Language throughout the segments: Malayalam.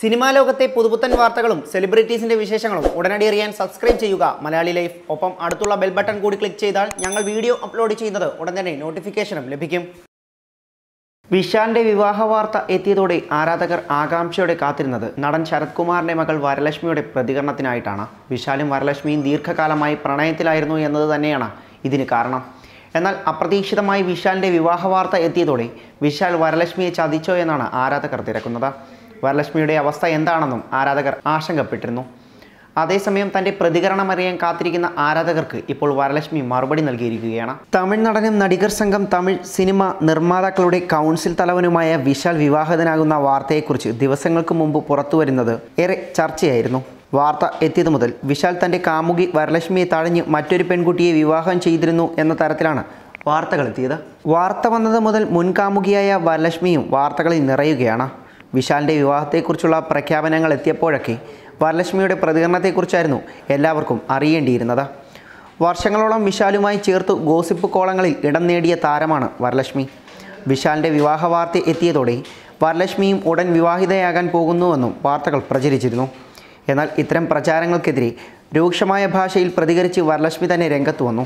സിനിമാ ലോകത്തെ പുതുപുത്തൻ വാർത്തകളും സെലിബ്രിറ്റീസിന്റെ വിശേഷങ്ങളും ഉടനടി അറിയാൻ സബ്സ്ക്രൈബ് ചെയ്യുക. മലയാളി ലൈഫ്. ഒപ്പം അടുത്തുള്ള ബെൽ ബട്ടൺ കൂടി ക്ലിക്ക് ചെയ്താൽ ഞങ്ങൾ വീഡിയോ അപ്ലോഡ് ചെയ്യുന്നത് ഉടൻ തന്നെ നോട്ടിഫിക്കേഷനും ലഭിക്കും. വിശാലിന്റെ വിവാഹ വാർത്ത എത്തിയതോടെ ആരാധകർ ആകാംക്ഷയോടെ കാത്തിരുന്നത്. നടൻ ശരത് കുമാറിന്റെ മകൾ വരലക്ഷ്മിയുടെ പ്രതികരണത്തിനായിട്ടാണ്. വിശാലും വരലക്ഷ്മിയും ദീർഘകാലമായി പ്രണയത്തിലായിരുന്നു എന്നത് തന്നെയാണ് ഇതിന് കാരണം. എന്നാൽ അപ്രതീക്ഷിതമായി വിശാലിന്റെ വിവാഹ വാർത്ത എത്തിയതോടെ വിശാൽ വരലക്ഷ്മിയെ ചതിച്ചോ എന്നാണ് ആരാധകർ തിരക്കുന്നത്. വരലക്ഷ്മിയുടെ അവസ്ഥ എന്താണെന്നും ആരാധകർ ആശങ്കപ്പെട്ടിരുന്നു. അതേസമയം തന്റെ പ്രതികരണം അറിയാൻ കാത്തിരിക്കുന്ന ആരാധകർക്ക് ഇപ്പോൾ വരലക്ഷ്മി മറുപടി നൽകിയിരിക്കുകയാണ്. തമിഴ് നടനും നടികർ സംഘം തമിഴ് സിനിമ നിർമ്മാതാക്കളുടെ കൗൺസിൽ തലവനുമായ വിശാൽ വിവാഹിതനാകുന്ന വാർത്തയെക്കുറിച്ച് ദിവസങ്ങൾക്ക് മുമ്പ് പുറത്തുവരുന്നത് ഏറെ ചർച്ചയായിരുന്നു. വാർത്ത എത്തിയത് മുതൽ വിശാൽ തന്റെ കാമുകി വരലക്ഷ്മിയെ തഴഞ്ഞ് മറ്റൊരു പെൺകുട്ടിയെ വിവാഹം ചെയ്തിരുന്നു എന്ന തരത്തിലാണ് വാർത്തകൾ എത്തിയത്. വാർത്ത വന്നത് മുതൽ മുൻകാമുകിയായ വരലക്ഷ്മിയും വാർത്തകളിൽ നിറയുകയാണ്. വിശാലിന്റെ വിവാഹത്തെക്കുറിച്ചുള്ള പ്രഖ്യാപനങ്ങൾ എത്തിയപ്പോഴൊക്കെ വരലക്ഷ്മിയുടെ പ്രതികരണത്തെക്കുറിച്ചായിരുന്നു എല്ലാവർക്കും അറിയേണ്ടിയിരുന്നത്. വർഷങ്ങളോളം വിശാലുമായി ചേർത്ത് ഗോസിപ്പ് കോളങ്ങളിൽ ഇടം നേടിയ താരമാണ് വരലക്ഷ്മി. വിശാലിന്റെ വിവാഹ വാർത്ത എത്തിയതോടെ വരലക്ഷ്മിയും ഉടൻ വിവാഹിതയാകാൻ പോകുന്നുവെന്നും വാർത്തകൾ പ്രചരിച്ചിരുന്നു. എന്നാൽ ഇത്തരം പ്രചാരങ്ങൾക്കെതിരെ രൂക്ഷമായ ഭാഷയിൽ പ്രതികരിച്ച് വരലക്ഷ്മി തന്നെ രംഗത്ത് വന്നു.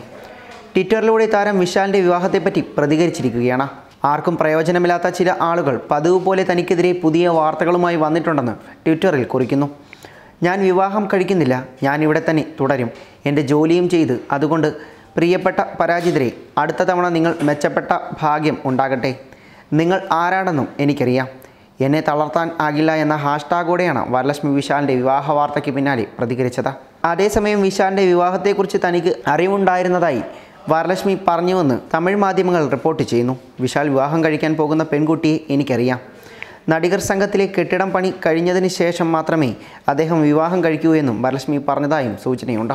ട്വിറ്ററിലൂടെ താരം വിശാലിന്റെ വിവാഹത്തെപ്പറ്റി പ്രതികരിച്ചിരിക്കുകയാണ്. ആർക്കും പ്രയോജനമില്ലാത്ത ചില ആളുകൾ പതിവ് പോലെ തനിക്കെതിരെ പുതിയ വാർത്തകളുമായി വന്നിട്ടുണ്ടെന്ന് ട്വിറ്ററിൽ കുറിക്കുന്നു. ഞാൻ വിവാഹം കഴിക്കുന്നില്ല. ഞാൻ ഇവിടെ തന്നെ തുടരും. എന്റെ ജോലിയും ചെയ്ത്. അതുകൊണ്ട് പ്രിയപ്പെട്ട പരാജിതരെ അടുത്ത തവണ നിങ്ങൾ മെച്ചപ്പെട്ട ഭാഗ്യം ഉണ്ടാകട്ടെ. നിങ്ങൾ ആരാണെന്നും എനിക്കറിയാം. എന്നെ തളർത്താൻ ആകില്ല എന്ന ഹാഷ്ടാഗോടെയാണ് വരലക്ഷ്മി വിശാലിന്റെ വിവാഹ വാർത്തയ്ക്ക് പിന്നാലെ പ്രതികരിച്ചത്. അതേസമയം വിശാലിന്റെ വിവാഹത്തെക്കുറിച്ച് തനിക്ക് അറിവുണ്ടായിരുന്നതായി വരലക്ഷ്മി പറഞ്ഞുവെന്ന് തമിഴ് മാധ്യമങ്ങൾ റിപ്പോർട്ട് ചെയ്യുന്നു. വിശാൽ വിവാഹം കഴിക്കാൻ പോകുന്ന പെൺകുട്ടിയെ എനിക്കറിയാം. നടികർ സംഘത്തിലെ കെട്ടിടം പണി കഴിഞ്ഞതിന് ശേഷം മാത്രമേ അദ്ദേഹം വിവാഹം കഴിക്കൂ എന്നും വരലക്ഷ്മി പറഞ്ഞതായും സൂചനയുണ്ട്.